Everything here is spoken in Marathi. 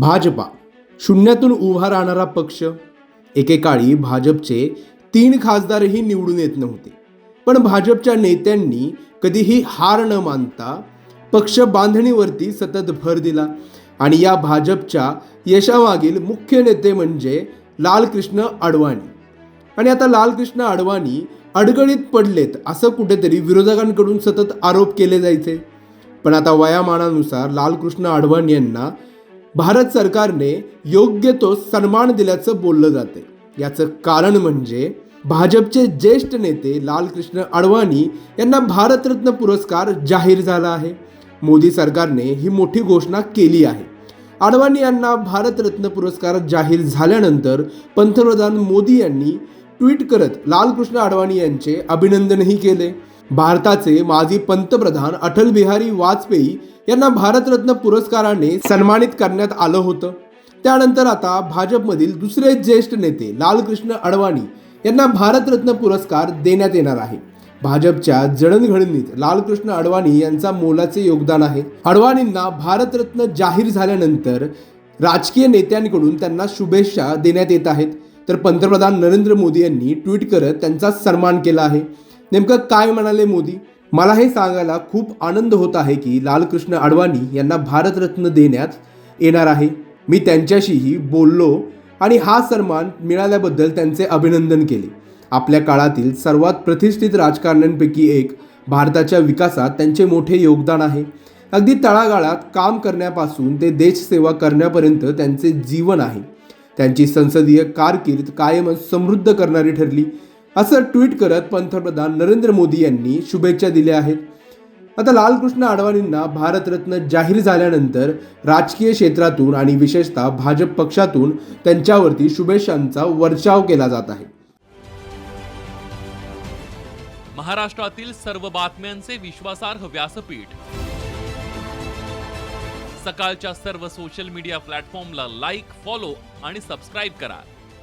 भाजपा. शून्यातून उभा राहणारा पक्ष एकेकाळी भाजपचे तीन खासदारही निवडून येत नव्हते. पण भाजपच्या नेत्यांनी कधीही हार न मानता पक्ष बांधणीवरती सतत भर दिला आणि या भाजपच्या यशामागील मुख्य नेते म्हणजे लालकृष्ण अडवाणी. आणि आता लालकृष्ण अडवाणी अडगळीत पडलेत असं कुठेतरी विरोधकांकडून सतत आरोप केले जायचे. पण आता वयामानानुसार लालकृष्ण अडवाणी यांना भारत सरकारने योग्य तो सन्मान दिल्याचं बोललं जाते याचं कारण म्हणजे भाजपचे ज्येष्ठ नेते लालकृष्ण अडवाणी यांना भारतरत्न पुरस्कार जाहीर झाला आहे. मोदी सरकारने ही मोठी घोषणा केली आहे. अडवाणी यांना भारतरत्न पुरस्कार जाहीर झाल्यानंतर पंतप्रधान मोदी यांनी ट्विट करत लालकृष्ण अडवाणी यांचे अभिनंदनही केले. भारताचे माजी पंतप्रधान अटल बिहारी वाजपेयी यांना भारतरत्न पुरस्काराने सन्मानित करण्यात आलं होतं. त्यानंतर आता भाजपमधील दुसरे ज्येष्ठ नेते लालकृष्ण अडवाणी यांना भारतरत्न पुरस्कार देण्यात येणार आहे. भाजपच्या जडणघडणीत लालकृष्ण अडवाणी यांचा मोलाचे योगदान आहे. अडवाणींना भारतरत्न जाहीर झाल्यानंतर राजकीय नेत्यांकडून त्यांना शुभेच्छा देण्यात येत आहेत. तर पंतप्रधान नरेंद्र मोदी यांनी ट्विट करत त्यांचा सन्मान केला आहे. नेमकं काय म्हणाले मोदी? मला हे सांगायला खूप आनंद होत आहे की लालकृष्ण अडवाणी यांना भारतरत्न देण्यात येणार आहे. मी त्यांच्याशीही बोललो आणि हा सन्मान मिळाल्याबद्दल त्यांचे अभिनंदन केले. आपल्या काळातील सर्वात प्रतिष्ठित राजकारण्यांपैकी एक भारताच्या विकासात त्यांचे मोठे योगदान आहे. अगदी तळागाळात काम करण्यापासून ते देशसेवा करण्यापर्यंत त्यांचे जीवन आहे. त्यांची संसदीय कारकीर्द कायमच समृद्ध करणारी ठरली. असं ट्विट करत पंतप्रधान नरेंद्र मोदी यांनी शुभेच्छा दिल्या आहेत. आता लालकृष्ण अडवाणींना भारतरत्न जाहीर झाल्यानंतर राजकीय क्षेत्रातून आणि विशेषतः भाजप पक्षातून त्यांच्यावरती शुभेच्छांचा वर्षाव केला जात आहे. महाराष्ट्रातील सर्व बातम्यांचे विश्वासार्ह व्यासपीठ. सकाळच्या सर्व सोशल मीडिया प्लॅटफॉर्मला लाईक फॉलो आणि सबस्क्राईब करा.